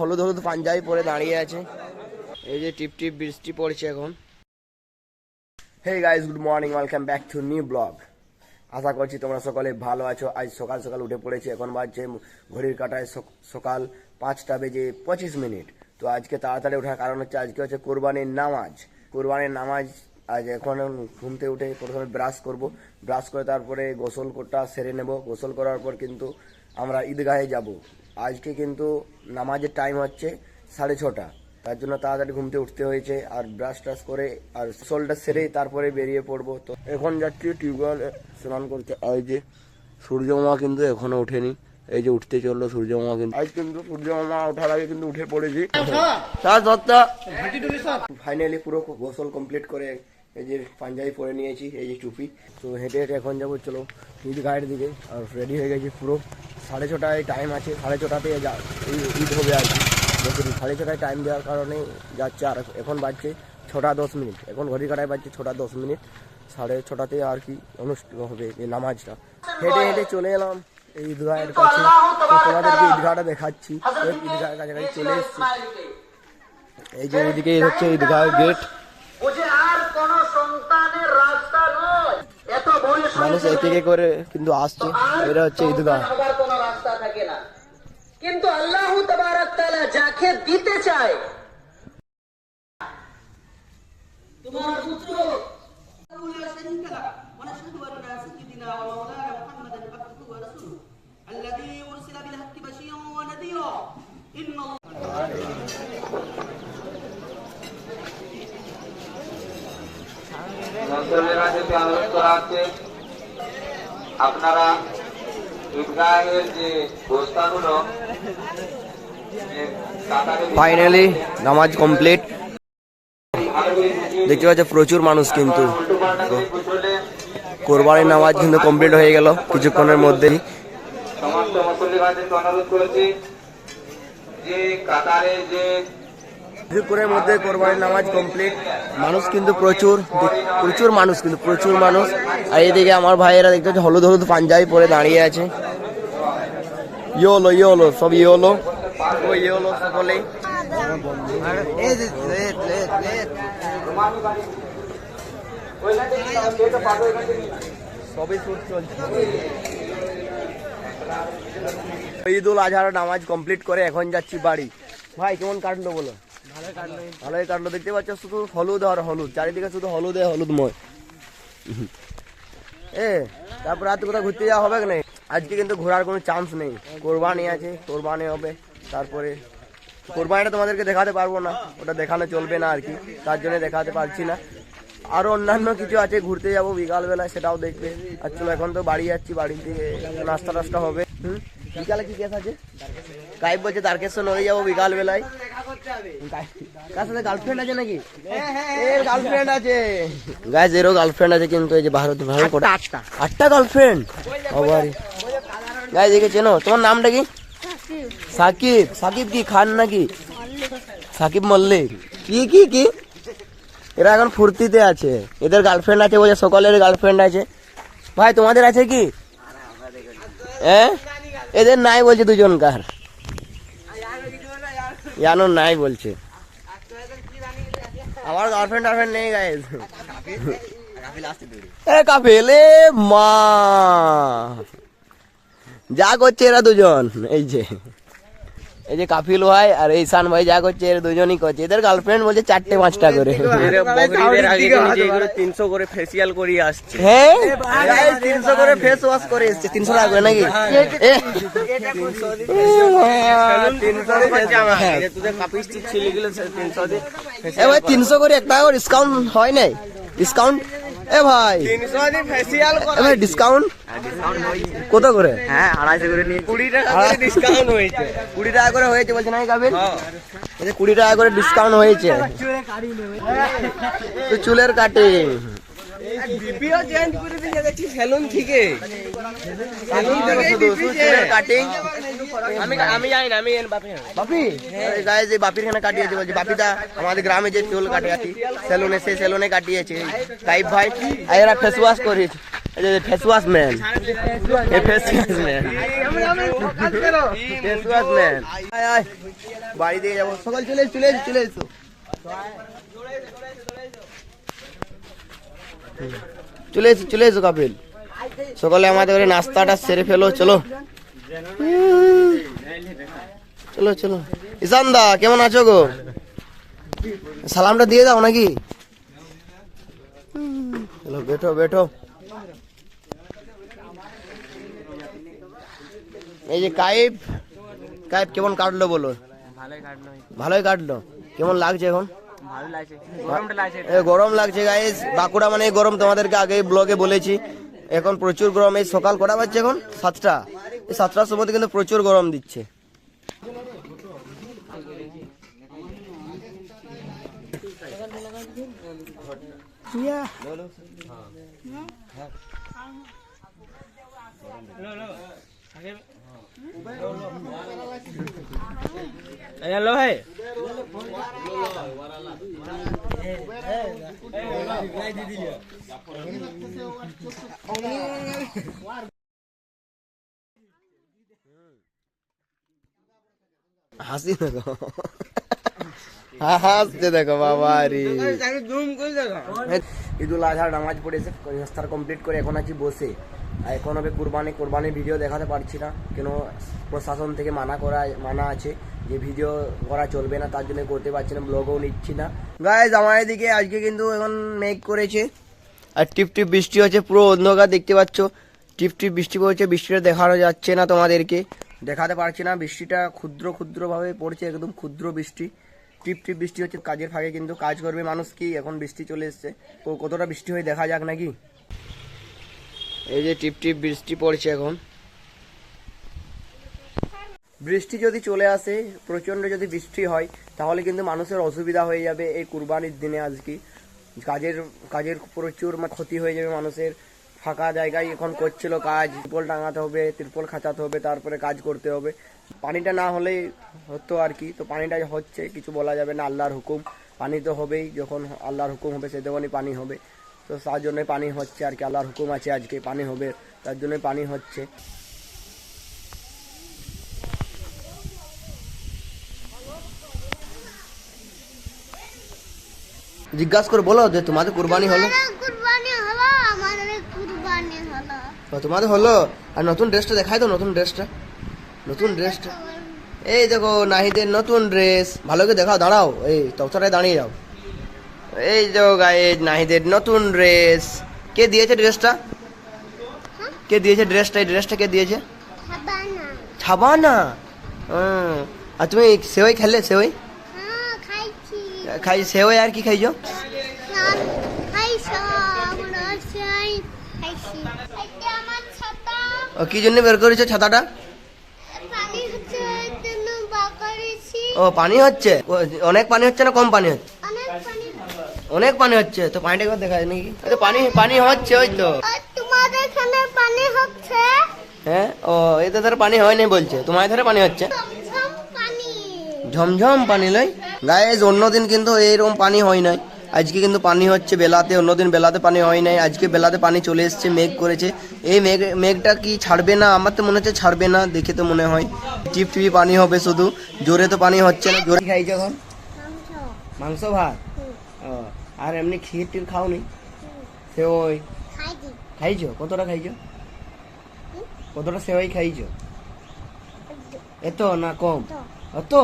হলুদ হলুদ পাঞ্জাবি পরে দাঁড়িয়ে আছে। এই যে টিপ টিপ বৃষ্টি পড়ছে এখন। Hey guys good morning welcome back to new blog আশা করছি তোমরা সকলে ভালো আছো। আজ সকাল সকাল উঠে পড়েছি, এখন বাজছে ঘড়ির কাটায় সকাল পাঁচটা বেজে পঁচিশ মিনিট। তো আজকে তাড়াতাড়ি ওঠার কারণ হচ্ছে, আজকে হচ্ছে কোরবানির নামাজ। কোরবানির নামাজ আজ এখন ঘুম থেকে উঠে প্রথমে ব্রাশ করব। ব্রাশ করে তারপরে গোসল কোটা সেরে নেব। গোসল করার পর কিন্তু আমরা ঈদগাহে যাব। আজকে কিন্তু নামাজের টাইম হচ্ছে সাড়ে ছটা। তার জন্য তাড়াতাড়ি ঘুমতে উঠতে হয়েছে। আর ব্রাশ টাশ করে আর সোলটা সেরে তারপরে বেরিয়ে পড়ব। তো এখন যাচ্ছি টিউবওয়েলে স্নান করতে। আর যে সূর্য মামা কিন্তু এখনও ওঠেনি। এই যে উঠতে চলল সূর্য মামা কিন্তু। আজ কিন্তু সূর্য মামা ওঠার আগে কিন্তু উঠে পড়েছি। ফাইনালি পুরো গোসল কমপ্লিট করে এই যে পাঞ্জাবি পরে নিয়েছি, এই যে টুপি। তো হেঁটে হেঁটে এখন যাব, চলো ঈদ গায়ের দিকে। আর রেডি হয়ে গেছি পুরো। সাড়ে ছটায় টাইম আছে, সাড়ে ছটাতে ঈদ হবে আর কি। সাড়ে ছটায় টাইম দেওয়ার কারণে যাচ্ছে আর এখন বাজছে ছটা দশ মিনিট। এখন ঘড়ি কাটায় বাজছে ছটা দশ মিনিট। সাড়ে ছটাতে আর কি অনুষ্ঠিত হবে, এই নামাজটা। হেঁটে হেঁটে চলে এলাম এই ঈদগাহের কাছে। তোমাদেরকে ঈদগাহটা দেখাচ্ছি। ঈদগাহের কাছাকাছি চলে এসেছি। এই যে এদিকে হচ্ছে ঈদগাহ গেট বুঝে আর কোন সন্তানের রাস্তা নয় এত বয়স মানুষ এদিকে করে কিন্তু আসছে। এটা হচ্ছে ঈদগাহ। আবার রাস্তা থাকে না। কিন্তু আল্লাহ তাবারাক তাআলা যাকে দিতে চায় হচ্ছে আপনারা ঈদগাহের যে বস্তাগুলো ফাইনালি নামাজ কমপ্লিট দেখতে পাচ্ছ প্রচুর মানুষ কিন্তু। কোরবানির নামাজ কিন্তু কমপ্লিট হয়ে গেল কিছুক্ষণের মধ্যেই। সমস্ত মুসল্লি ভাইদেরকে অনুরোধ করেছি যে কাতারে যে কিছুক্ষণের মধ্যে কোরবানির নামাজ কমপ্লিট মানুষ কিন্তু প্রচুর প্রচুর মানুষ কিন্তু, প্রচুর মানুষ। আর এদিকে আমার ভাইয়েরা দেখতে হলুদ হলুদ পাঞ্জাবি পরে দাঁড়িয়ে আছে। ইয়োলো ইয়োলো, সব ইয়োলো। ও ইয়োলো সকলেই। সবই শুট চলছে। ঈদ উল আজহার নামাজ কমপ্লিট করে এখন যাচ্ছি বাড়ি। ভাই, কেমন কাটলো বলো? ভালোই কাটলো দেখতে পাচ্ছ শুধু হলুদ আর হলুদ, চারিদিকে শুধু হলুদে হলুদময়। এ, তারপর রাতে কোথাও ঘুরতে যাওয়া হবে না আজকে কিন্তু ঘোরার কোনো চান্স নেই। কোরবানি আছে, কোরবানি হবে, তারপরে কোরবানিটা তোমাদেরকে দেখাতে পারব না, ওটা দেখানো চলবে না আর কি, তার জন্য দেখাতে পারছি না। আরও অন্যান্য কিছু আছে, ঘুরতে যাব বিকাল বেলায় সেটাও দেখবে। আর চলো, এখন তো বাড়ি যাচ্ছি বাড়ির দিকে নাস্তা টাস্তা হবে। হুম? বিকালে কি কেস আছে? গাইব বলছে, তারকেশ্বর নদী যাব বিকাল বেলায় কার সাথে গার্লফ্রেন্ড আছে নাকি? এর গার্লফ্রেন্ড আছে। গাইজ এরও গার্লফ্রেন্ড আছে কিন্তু এই যে ভারত ভারত কটা আটটা। আটটা গার্লফ্রেন্ড আবার গাইজ একে চেনো? তোমার নামটা কি? সাকিব। সাকিব কি খান নাকি? সাকিব মল্লিক। কি কি কি? এরা এখন ফুর্তিতে আছে। এদের গার্লফ্রেন্ড আছে বলছে সকলের গার্লফ্রেন্ড আছে। ভাই তোমাদের আছে কি? হ্যাঁ? এদের নাই বলছে দুজনকার জানো নাই বলছে। আমার গার্লফ্রেন্ড গার্লফ্রেন্ড নেই গাইজ এ মা। যা করছে এরা দুজন, এই যে। এই যে কাপিল ভাই আর এই ঈশান ভাই যা করছে এরা দুজনই করছে। এদের গার্লফ্রেন্ড বলছে চারটে পাঁচটা করে। তিনশো করে ফেসিয়াল করিয়ে আসছে। হ্যাঁ তিনশো করে ফেস ওয়াশ করে এসছে। তিনশো টাকা করে নাকি? হ্যাঁ। গেলে তিনশো করে। একটা করে ডিসকাউন্ট হয় নাই? ডিসকাউন্ট এ ভাই। ভাই ডিসকাউন্ট কত করে? হ্যাঁ আড়াইশো করে নিয়ে কুড়ি টাকা ডিসকাউন্ট হয়েছে কুড়ি টাকা করে হয়েছে। বলছে না যে কুড়ি টাকা করে ডিসকাউন্ট হয়েছে। চুলের কাটিং বিপিও চেঞ্জ করে দিয়ে দেখছি সেলুন থেকে। সেলুন থেকে কাটিং আমি আমি জানি না আমি বাপে বাপি? গায়ে যে বাপির খানে কাটিয়েছে বলছে বাপিদা আমাদের গ্রামে যে চুল কাটিয়েছি সেলুনে সে সেলুনে কাটিয়েছে। কাইব ভাই এরা ফেস ওয়াশ করেছে। Face wash man face wash man face wash man বাড়ি দিয়ে যাব। সকাল চলে চলে চলে এসো। চলে এসো চলে এসো কাপিল। সকালে আমাদের নাস্তাটা সেরে ফেলো, চলো। চলো চলো। ঈশান দা কেমন আছো গো? সালামটা দিয়ে দাও নাকি? চলো, বেঠো বেঠো। এই যে কাইপ কাইপ কেমন কাটলো বলো? ভালোই কাটলো। কেমন লাগছে এখন? গরম লাগছে গাইস বাঁকুড়া মানে গরম তোমাদেরকে আগে ব্লগে বলেছি। এখন প্রচুর গরম। এই সকাল কটা বাজছে এখন? সাতটা। এই সাতটার সময় কিন্তু প্রচুর গরম দিচ্ছে। হ্যালো ভাই। হাসি দেখো। হাসতে দেখো বাবা রে ঈদুল আজহার নামাজ পড়েছে কমপ্লিট করে এখন আছি বসে। এখন হবে কুরবানি কুরবানির ভিডিও দেখাতে পারছি না। কেন প্রশাসন থেকে মানা করা, মানা আছে যে ভিডিও করা চলবে না, তার জন্য করতে পারছি না ব্লগও নিচ্ছি না। গায়ে আমার দিকে আজকে কিন্তু এখন মেঘ করেছে। আর টিপ টিপ বৃষ্টি হচ্ছে, পুরো অন্ধকার দেখতে পাচ্ছ। টিপ টিপ বৃষ্টি পড়ছে, বৃষ্টিটা দেখানো যাচ্ছে না তোমাদেরকে। দেখাতে পারছি না, বৃষ্টিটা ক্ষুদ্র, ক্ষুদ্রভাবে পড়ছে, একদম ক্ষুদ্র বৃষ্টি। টিপ টিপ বৃষ্টি হচ্ছে, কাজের ফাঁকে কিন্তু কাজ করবে মানুষ কি? এখন বৃষ্টি চলে এসছে। তো কতটা বৃষ্টি হয়ে দেখা যাক নাকি? এই যে টিপ টিপ বৃষ্টি পড়ছে এখন। বৃষ্টি যদি চলে আসে প্রচণ্ড যদি বৃষ্টি হয়, তাহলে কিন্তু মানুষের অসুবিধা হয়ে যাবে এই কুরবানির দিনে আজকে। কাজের কাজের প্রচুর ক্ষতি হয়ে যাবে মানুষের। ফাঁকা জায়গায় এখন করছিল কাজ, ত্রিপল টাঙাতে হবে, ত্রিপল খাঁচাতে হবে, তারপরে কাজ করতে হবে। পানিটা না হলে হতো আর কি, তো পানিটা হচ্ছে, কিছু বলা যাবে না, আল্লাহর হুকুম। পানি তো হবেই, যখন আল্লাহর হুকুম হবে, সে তখনই পানি হবে। তো তার জন্যই পানি হচ্ছে আর কি আল্লাহর হুকুম আছে আজকে পানি হবে তার জন্যই পানি হচ্ছে। জিজ্ঞাসা করে বলো যে তোমাদের কুরবানি হলো? ও, তোমাদের হলো? আর নতুন ড্রেসটা দেখাই তো নতুন ড্রেসটা। নতুন ড্রেসটা। এই দেখো নাহিদের নতুন ড্রেস। ভালো করে দেখাও দাঁড়াও এই ততটায় দাঁড়িয়ে যাও। এই যে গায়ে নাহিদের নতুন ড্রেস কে দিয়েছে ড্রেসটা কে দিয়েছে ড্রেসটা এই ড্রেসটা কে দিয়েছে? ছাবানা আর তুমি সেওই খেলে? সেওই হ্যাঁ খাইছি। খাই সেওই আর কি খাইছো? ও কি জন্য বের করেছ ছাতাটা? ও পানি হচ্ছে? অনেক পানি হচ্ছে না কম পানি হচ্ছে? অনেক পানি হচ্ছে তো পানিটা একবার দেখা যায় নাকি? এই তো পানি পানি হচ্ছে ওই তো। তোমাদের এখানে পানি হচ্ছে? হ্যাঁ ও এতে ধর পানি হয়নি বলছে তোমার ধারে পানি হচ্ছে। ঝমঝম পানি। ঝমঝম পানি লই? গায়ে অন্যদিন কিন্তু এইরকম পানি হয় নাই। আজকে কিন্তু পানি হচ্ছে বেলাতে অন্যদিন বেলাতে পানি হয় নাই। আজকে বেলাতে পানি চলে এসছে মেঘ করেছে। এই মেঘ মেঘটা কি ছাড়বে না? আমার তো মনে হচ্ছে ছাড়বে না দেখে তো মনে হয়। টিপ টিপি পানি হবে শুধু। জোরে তো পানি হচ্ছে না জোরে খাইছো এখন? মাংস। ভাত? ও আর এমনি ক্ষীর টির খাওনি? সেওই খাইছি? কতটা খাইছো? কতটা সেওই খাইছো? এত না কম? অত?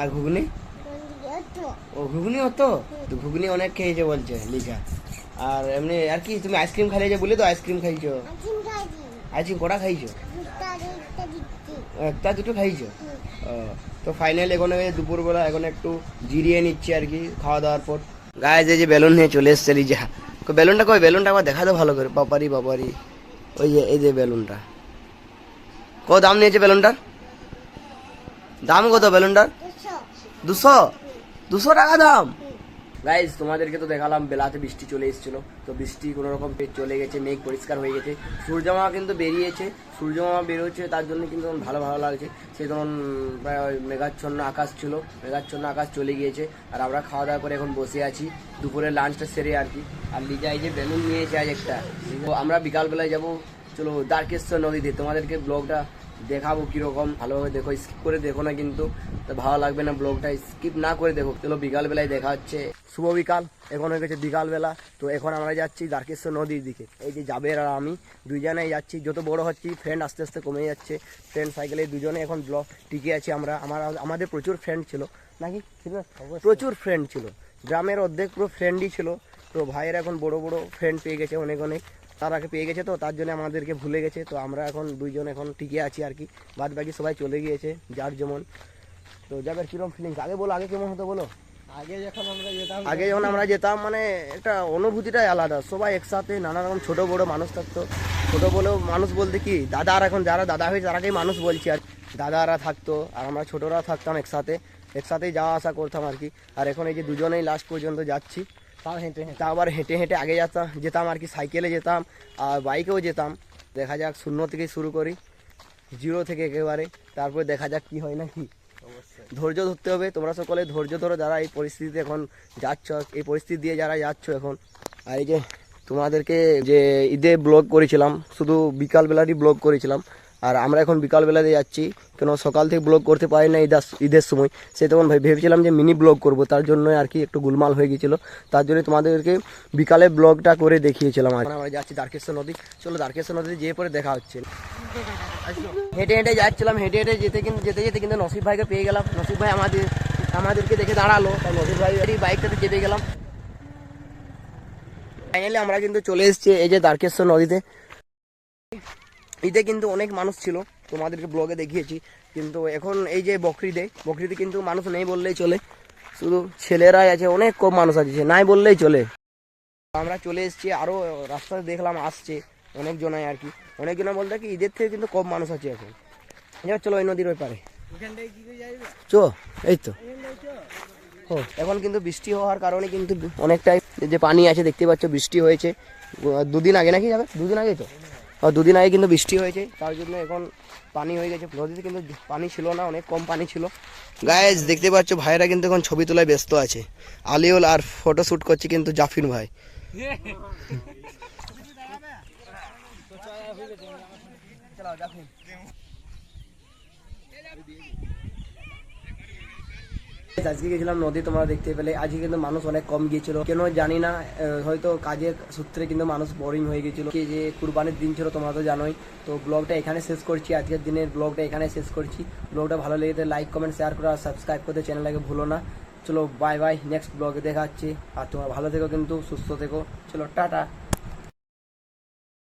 আর ঘুগনি? ও ঘুগনি অত? তো ঘুগনি অনেক খেয়েছে বলছে লিখা। আর এমনি আর কি তুমি আইসক্রিম খাইলে যে বলে তো আইসক্রিম খাইছো? আইসক্রিম কটা খাইছো? একটা দুটো খাইছো? তো ফাইনাল এখন দুপুরবেলা এখন একটু জিরিয়ে নিচ্ছি আর কি খাওয়া দাওয়ার পর। গায়ে যে যে বেলুন নিয়ে চলে এসছে লিজা বেলুনটা কই? বেলুনটা একবার দেখা দাও ভালো করে। বাবারি বাবারি। ওই যে, এই যে বেলুনটা। কত দাম নিয়েছে বেলুনটার? দাম কত বেলুনটার? দুশো। দুশো টাকা দাম। গাইজ তোমাদেরকে তো দেখালাম, বেলাতে বৃষ্টি চলে এসেছিল। তো বৃষ্টি কোনো রকম চলে গেছে, মেঘ পরিষ্কার হয়ে গেছে। সূর্যমামা কিন্তু বেরিয়েছে। সূর্যমামা বেরোচ্ছে, তার জন্য কিন্তু আমার ভালো ভালো লাগছে। সে তখন প্রায় ওই মেঘাচ্ছন্ন আকাশ ছিল, মেঘাচ্ছন্ন আকাশ চলে গিয়েছে। আর আমরা খাওয়া দাওয়া করে এখন বসে আছি। দুপুরে লাঞ্চটা সেরে আর কি। আর লিজা এই যে বেলুন নিয়েছে আজ একটা। আমরা বিকালবেলায় যাব। চলো দ্বারকেশ্বর নদীতে। তোমাদেরকে ব্লগটা দেখাবো কীরকম ভালোভাবে দেখো স্কিপ করে দেখো না কিন্তু। তো ভালো লাগবে না ব্লগটা স্কিপ না করে দেখো। চলো বিকাল বেলায় দেখা হচ্ছে। শুভ বিকাল এখন হয়ে গেছে বিকাল বেলা তো এখন আমরা যাচ্ছি দ্বারকেশ্বর নদীর দিকে। এই যে যাবে আর আমি দুইজনেই যাচ্ছি। যত বড় হচ্ছি ফ্রেন্ড আস্তে আস্তে কমে যাচ্ছে। ফ্রেন্ড সাইকেলে দুজনে এখন ব্লগ টিকে আছি আমরা। আমার আমাদের প্রচুর ফ্রেন্ড ছিল। নাকি? ছিল? প্রচুর ফ্রেন্ড ছিল। গ্রামের অর্ধেক পুরো ফ্রেন্ডই ছিল। তো ভাইয়ের এখন বড় বড় ফ্রেন্ড পেয়ে গেছে অনেক অনেক। তার আগে পেয়ে গেছে তো তার জন্য আমাদেরকে ভুলে গেছে। তো আমরা এখন দুইজন এখন টিকে আছি আর কি। বাদ বাকি সবাই চলে গিয়েছে যার যেমন। তো যাবে কিরম ফিলিংস আগে বলো আগে কেমন হতো বলো? আগে যখন আমরা যেতাম আগে যখন আমরা যেতাম মানে একটা অনুভূতিটাই আলাদা। সবাই একসাথে নানা রকম ছোট বড় মানুষ থাকতো। ছোট বলেও মানুষ বলতে কি দাদা আর এখন যারা দাদা হয়েছে তারাকেই মানুষ বলছি আর দাদারা থাকতো আর আমরা ছোটরা থাকতাম একসাথে। একসাথেই যাওয়া আসা করতাম আর কি। আর এখন এই যে দুজনেই লাস্ট পর্যন্ত যাচ্ছি। তাও হেঁটে হেঁটে আবার হেঁটে হেঁটে আগে যেতাম যেতাম আর কি সাইকেলে যেতাম আর বাইকেও যেতাম। দেখা যাক শূন্য থেকে শুরু করি জিরো থেকে একেবারে। তারপরে দেখা যাক কি হয় না কি ধৈর্য ধরতে হবে। তোমরা সকলে ধৈর্য ধরো যারা এই পরিস্থিতিতে এখন যাচ্ছ এই পরিস্থিতি দিয়ে যারা যাচ্ছ এখন। আর এই যে তোমাদেরকে যে ঈদে ব্লগ করেছিলাম শুধু বিকালবেলারই ব্লগ করেছিলাম আর আমরা এখন বিকালবেলাতে যাচ্ছি। কেন সকাল থেকে ব্লগ করতে পারি না ঈদার ঈদের সময়। সে তখন ভে- ভেবেছিলাম যে মিনি ব্লগ করব, তার জন্য আর কি একটু গুলমাল হয়ে গিয়েছিল তার জন্য তোমাদেরকে বিকালে ব্লগটা করে দেখিয়েছিলাম আর আমরা যাচ্ছি দ্বারকেশ্বর নদী। চলো দ্বারকেশ্বর নদীতে যেয়ে পরে দেখা হচ্ছে। হেঁটে হেঁটে যাচ্ছিলাম, হেঁটে হেঁটে যেতে কিন্তু যেতে যেতে কিন্তু নসিব ভাইকে পেয়ে গেলাম। নসিব ভাই আমাদের, আমাদেরকে দেখে দাঁড়াল। তাই নসিব ভাই বাইকটাতে চেপে গেলাম। ফাইনালি আমরা কিন্তু চলে এসেছি এই যে দ্বারকেশ্বর নদীতে। ঈদে কিন্তু অনেক মানুষ ছিল, তোমাদেরকে ব্লগে দেখিয়েছি। কিন্তু এখন এই যে বকরিদে বকরিদে কিন্তু মানুষ নেই বললেই চলে। শুধু ছেলেরাই আছে, অনেক কম মানুষ আছে নাই বললেই চলে। আমরা চলে এসেছি আরও রাস্তাতে দেখলাম, আসছে অনেকজনাই আর কি। অনেকজনা বলতে কি, ঈদের থেকে কিন্তু কম মানুষ আছে এখন। এবার চলো ওই নদীর ওই পারে। চো, এই তো। ও, এখন কিন্তু বৃষ্টি হওয়ার কারণে কিন্তু অনেকটাই যে পানি আছে, দেখতে পাচ্ছ বৃষ্টি হয়েছে। দুদিন আগে নাকি যাবে? দুদিন আগে তো? দুদিন আগে কিন্তু বৃষ্টি হয়েছে তার জন্য এখন পানি হয়ে গেছে। নদীতে কিন্তু পানি ছিল না অনেক কম পানি ছিল। গায়েজ দেখতে পাচ্ছ ভাইরা কিন্তু এখন ছবি তোলায় ব্যস্ত আছে। আলিউল আর ফটো শ্যুট করছে কিন্তু জাফিন ভাই। আজকে গেছিলাম নদী, তোমরা দেখতে পেলে। আজকে কিন্তু মানুষ অনেক কম গিয়েছিল। কেন জানি না হয়তো কাজের সূত্রে কিন্তু মানুষ বোরিং হয়ে গেছিল কি যে কুরবানির দিন ছিল, তোমরা তো জানোই। তো ব্লগটা এখানে শেষ করছি। আজকের দিনের ব্লগটা এখানে শেষ করছি। ব্লগটা ভালো লেগে লাইক কমেন্ট শেয়ার করো আর সাবস্ক্রাইব করতে চ্যানেলটাকে ভুলো না। চলো বাই বাই নেক্সট ব্লগে দেখা হচ্ছে। আর তোমরা ভালো থেকো কিন্তু, সুস্থ থেকো। চলো, টাটা।